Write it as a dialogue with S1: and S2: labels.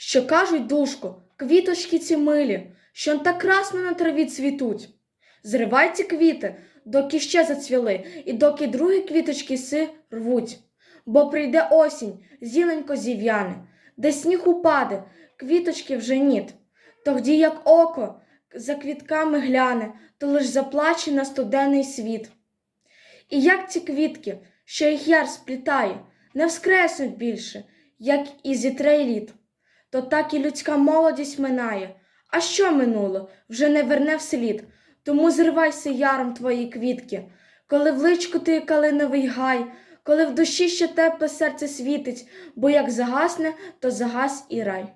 S1: що кажуть, душко, квіточки ці милі, що так красно на траві цвітуть. Зривай ці квіти, доки ще зацвіли, і доки другі квіточки си рвуть. Бо прийде осінь, зіленько зів'яне, де сніг упаде, квіточки вже ніт. Тоді, як око за квітками гляне, то лиш заплаче на студений світ. І як ці квітки, що їх яр сплітає, не вскреснуть більше, як і зітре літ, то так і людська молодість минає. А що минуло, вже не верне вслід. Тому зривайся яром твої квітки, коли в личку ти калиновий гай, коли в душі ще тепле серце світить, бо як загасне, то загас і рай.